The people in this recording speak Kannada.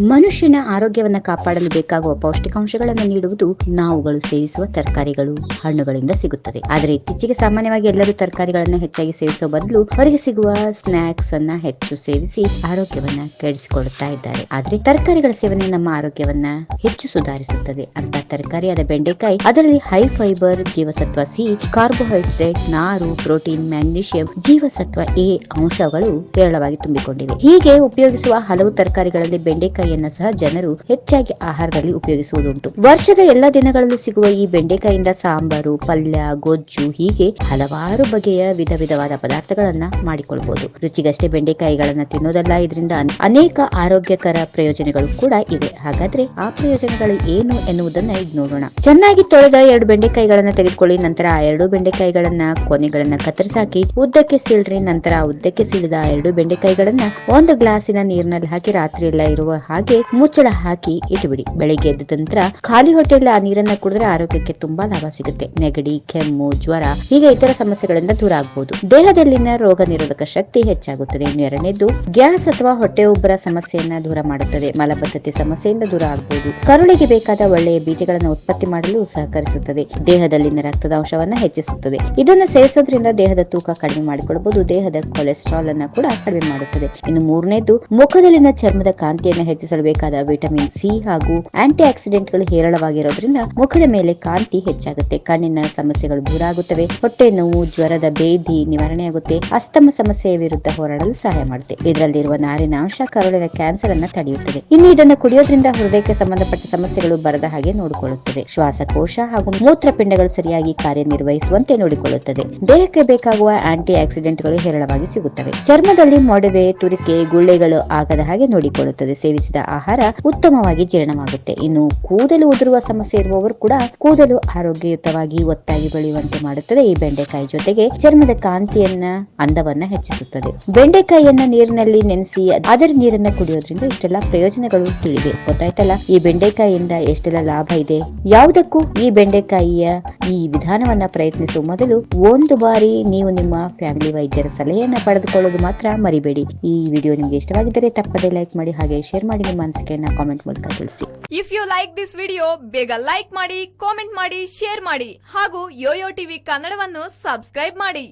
ಮನುಷ್ಯನ ಆರೋಗ್ಯವನ್ನು ಕಾಪಾಡಲು ಬೇಕಾಗುವ ಪೌಷ್ಟಿಕಾಂಶಗಳನ್ನು ನೀಡುವುದು ನಾವುಗಳು ಸೇವಿಸುವ ತರಕಾರಿಗಳು, ಹಣ್ಣುಗಳಿಂದ ಸಿಗುತ್ತದೆ. ಆದರೆ ಇತ್ತೀಚೆಗೆ ಸಾಮಾನ್ಯವಾಗಿ ಎಲ್ಲರೂ ತರಕಾರಿಗಳನ್ನು ಹೆಚ್ಚಾಗಿ ಸೇವಿಸುವ ಬದಲು ಹೊರಗೆ ಸಿಗುವ ಸ್ನಾಕ್ಸ್ ಅನ್ನ ಹೆಚ್ಚು ಸೇವಿಸಿ ಆರೋಗ್ಯವನ್ನ ಕೆಡಿಸಿಕೊಳ್ಳುತ್ತಾ ಇದ್ದಾರೆ. ಆದರೆ ತರಕಾರಿಗಳ ಸೇವನೆ ನಮ್ಮ ಆರೋಗ್ಯವನ್ನ ಹೆಚ್ಚು ಸುಧಾರಿಸುತ್ತದೆ. ಅಂತ ತರಕಾರಿಯಾದ ಬೆಂಡೆಕಾಯಿ, ಅದರಲ್ಲಿ ಹೈ ಫೈಬರ್ ಜೀವಸತ್ವ ಸಿ ಕಾರ್ಬೋಹೈಡ್ರೇಟ್ ನಾರು ಪ್ರೋಟೀನ್ ಮ್ಯಾಗ್ನೀಷಿಯಂ ಜೀವಸತ್ವ ಎ ಅಂಶಗಳು ಹೇರಳವಾಗಿ ತುಂಬಿಕೊಂಡಿವೆ. ಹೀಗೆ ಉಪಯೋಗಿಸುವ ಹಲವು ತರಕಾರಿಗಳಲ್ಲಿ ಬೆಂಡೆಕಾಯಿಯನ್ನ ಸಹ ಜನರು ಹೆಚ್ಚಾಗಿ ಆಹಾರದಲ್ಲಿ ಉಪಯೋಗಿಸುವುದುಂಟು. ವರ್ಷದ ಎಲ್ಲ ದಿನಗಳಲ್ಲೂ ಸಿಗುವ ಈ ಬೆಂಡೆಕಾಯಿಯಿಂದ ಸಾಂಬಾರು, ಪಲ್ಯ, ಗೊಜ್ಜು ಹೀಗೆ ಹಲವಾರು ಬಗೆಯ ವಿಧ ವಿಧವಾದ ಪದಾರ್ಥಗಳನ್ನ ಮಾಡಿಕೊಳ್ಬಹುದು. ರುಚಿಗಷ್ಟೇ ಬೆಂಡೆಕಾಯಿಗಳನ್ನ ತಿನ್ನೋದಲ್ಲ, ಇದರಿಂದ ಅನೇಕ ಆರೋಗ್ಯಕರ ಪ್ರಯೋಜನಗಳು ಕೂಡ ಇವೆ. ಹಾಗಾದ್ರೆ ಆ ಪ್ರಯೋಜನಗಳು ಏನು ಎನ್ನುವುದನ್ನ ಈಗ ನೋಡೋಣ. ಚೆನ್ನಾಗಿ ತೊಳೆದ ಎರಡು ಬೆಂಡೆಕಾಯಿಗಳನ್ನ ತೆಗೆದುಕೊಳ್ಳಿ, ನಂತರ ಆ ಎರಡು ಬೆಂಡೆಕಾಯಿಗಳನ್ನ ಕೊನೆಗಳನ್ನ ಕತ್ತರಿಸಾಕಿ, ಉದ್ದಕ್ಕೆ ಸೀಳ್ರಿ, ನಂತರ ಉದ್ದಕ್ಕೆ ಸೀಳಿದ ಎರಡು ಬೆಂಡೆಕಾಯಿಗಳನ್ನ ಒಂದು ಗ್ಲಾಸಿನ ನೀರಿನಲ್ಲಿ ಹಾಕಿ ರಾತ್ರಿ ಎಲ್ಲ ಇರುವ ಹಾಗೆ ಮುಚ್ಚಳ ಹಾಕಿ ಇಟ್ಟುಬಿಡಿ. ಬೆಳಿಗ್ಗೆ ಎದ್ದ ನಂತರ ಖಾಲಿ ಹೊಟ್ಟೆಯಲ್ಲಿ ಆ ನೀರನ್ನ ಕುಡಿದ್ರೆ ಆರೋಗ್ಯಕ್ಕೆ ತುಂಬಾ ಲಾಭ ಸಿಗುತ್ತೆ. ನೆಗಡಿ, ಕೆಮ್ಮು, ಜ್ವರ ಹೀಗೆ ಇತರ ಸಮಸ್ಯೆಗಳಿಂದ ದೂರ ಆಗಬಹುದು ದೇಹದಲ್ಲಿನ ರೋಗ ನಿರೋಧಕ ಶಕ್ತಿ ಹೆಚ್ಚಾಗುತ್ತದೆ. ಎರಡನೇದು, ಗ್ಯಾಸ್ ಅಥವಾ ಹೊಟ್ಟೆ ಉಬ್ಬರ ಸಮಸ್ಯೆಯನ್ನ ದೂರ ಮಾಡುತ್ತದೆ. ಮಲಬದ್ಧತೆ ಸಮಸ್ಯೆಯಿಂದ ದೂರ ಆಗಬಹುದು ಕರುಳಿಗೆ ಬೇಕಾದ ಒಳ್ಳೆಯ ಬೀಜಗಳನ್ನು ಉತ್ಪತ್ತಿ ಮಾಡಲು ಸಹಕರಿಸುತ್ತದೆ. ದೇಹದಲ್ಲಿನ ರಕ್ತದ ಅಂಶವನ್ನ ಹೆಚ್ಚಿಸುತ್ತದೆ. ಇದನ್ನು ಸೇವಿಸೋದ್ರಿಂದ ದೇಹದ ತೂಕ ಕಡಿಮೆ ಮಾಡಿಕೊಳ್ಳಬಹುದು ದೇಹದ ಕೊಲೆಸ್ಟ್ರಾಲ್ ಅನ್ನ ಕೂಡ ಕಡಿಮೆ ಮಾಡುತ್ತದೆ. ಇನ್ನು ಮೂರನೇದು, ಮುಖದಲ್ಲಿನ ಚರ್ಮದ ಕಾಂತಿಯನ್ನು ಹೆಚ್ಚಿಸಲು ವಿಟಮಿನ್ ಸಿ ಹಾಗೂ ಆಂಟಿ ಆಕ್ಸಿಡೆಂಟ್ಗಳು ಹೇರಳವಾಗಿರೋದ್ರಿಂದ ಮುಖದ ಮೇಲೆ ಕಾಂತಿ ಹೆಚ್ಚಾಗುತ್ತೆ. ಕಣ್ಣಿನ ಸಮಸ್ಯೆಗಳು ದೂರ ಆಗುತ್ತವೆ. ಹೊಟ್ಟೆ ನೋವು, ಜ್ವರದ ಬೇಧಿ ನಿವಾರಣೆಯಾಗುತ್ತೆ. ಅಸ್ತಮ ಸಮಸ್ಯೆಯ ವಿರುದ್ಧ ಹೋರಾಡಲು ಸಹಾಯ ಮಾಡುತ್ತೆ. ಇದರಲ್ಲಿರುವ ನಾರಿನ ಅಂಶ ಕರುಳಿನ ಕ್ಯಾನ್ಸರ್ ಅನ್ನ ತಡೆಯುತ್ತದೆ. ಇನ್ನು ಇದನ್ನು ಕುಡಿಯೋದ್ರಿಂದ ಹೃದಯಕ್ಕೆ ಸಂಬಂಧಪಟ್ಟ ಸಮಸ್ಯೆಗಳು ಬರದ ಹಾಗೆ ನೋಡಿಕೊಳ್ಳುತ್ತದೆ. ಶ್ವಾಸಕೋಶ ಹಾಗೂ ಮೂತ್ರಪಿಂಡಗಳು ಸರಿಯಾಗಿ ಕಾರ್ಯನಿರ್ವಹಿಸುವಂತೆ ನೋಡಿಕೊಳ್ಳುತ್ತದೆ. ದೇಹಕ್ಕೆ ಬೇಕಾಗುವ ಆಂಟಿ ಆಕ್ಸಿಡೆಂಟ್ಗಳು ಹೇರಳವಾಗಿ ಸಿಗುತ್ತವೆ. ಚರ್ಮದಲ್ಲಿ ಮೊಡವೆ, ತುರಿಕೆ, ಗುಳ್ಳೆಗಳು ಆಗದ ಹಾಗೆ ನೋಡಿಕೊಳ್ಳುತ್ತದೆ. ಸೇವಿಸಿದ ಆಹಾರ ಉತ್ತಮವಾಗಿ ಜೀರ್ಣವಾಗುತ್ತೆ. ಇನ್ನು ಕೂದಲು ಉದುರುವ ಸಮಸ್ಯೆ ಇರುವವರು ಕೂಡ ಕೂದಲು ಆರೋಗ್ಯಯುತವಾಗಿ ಒತ್ತಾಗಿ ಬೆಳೆಯುವಂತೆ ಮಾಡುತ್ತದೆ. ಈ ಬೆಂಡೆಕಾಯಿ ಜೊತೆಗೆ ಚರ್ಮದ ಕಾಂತಿಯನ್ನ, ಅಂದವನ್ನ ಹೆಚ್ಚಿಸುತ್ತದೆ. ಬೆಂಡೆಕಾಯಿಯನ್ನ ನೀರಿನಲ್ಲಿ ನೆನೆಸಿ ಅದರ ನೀರನ್ನ ಕುಡಿಯೋದ್ರಿಂದ ಇಷ್ಟೆಲ್ಲ ಪ್ರಯೋಜನಗಳು ತಿಳಿದೆ ಗೊತ್ತಾಯ್ತಲ್ಲ, ಈ ಬೆಂಡೆಕಾಯಿಯಿಂದ ಎಷ್ಟೆಲ್ಲ ಲಾಭ ಇದೆ? ಯಾವುದಕ್ಕೂ ಈ ಬೆಂಡೆಕಾಯಿಯ ಈ ವಿಧಾನವನ್ನ ಪ್ರಯತ್ನಿಸುವ ಮೊದಲು ಒಂದು ಬಾರಿ ನೀವು ನಿಮ್ಮ ಫ್ಯಾಮಿಲಿ ವೈದ್ಯರ ಸಲಹೆಯನ್ನ ಪಡೆದುಕೊಳ್ಳೋದು ಮಾತ್ರ ಮರಿಬೇಡಿ. ಈ ವಿಡಿಯೋ ನಿಮಗೆ ಇಷ್ಟವಾಗಿದ್ದರೆ ತಪ್ಪದೇ ಲೈಕ್ ಮಾಡಿ, ಹಾಗೆ ಶೇರ್ ಮಾಡಿ. ನಿಮ್ಮ ಅನಿಸಿಕೆಯನ್ನ ಕಾಮೆಂಟ್ ಮೂಲಕ ತಿಳಿಸಿ. If you like this video ಬೇಗ ಲೈಕ್ ಮಾಡಿ ಕಾಮೆಂಟ್ ಮಾಡಿ ಶೇರ್ ಮಾಡಿ ಹಾಗೂ ಯೋಯೋ ಟಿವಿ ಕನ್ನಡವನ್ನು ಸಬ್ಸ್ಕ್ರೈಬ್ ಮಾಡಿ.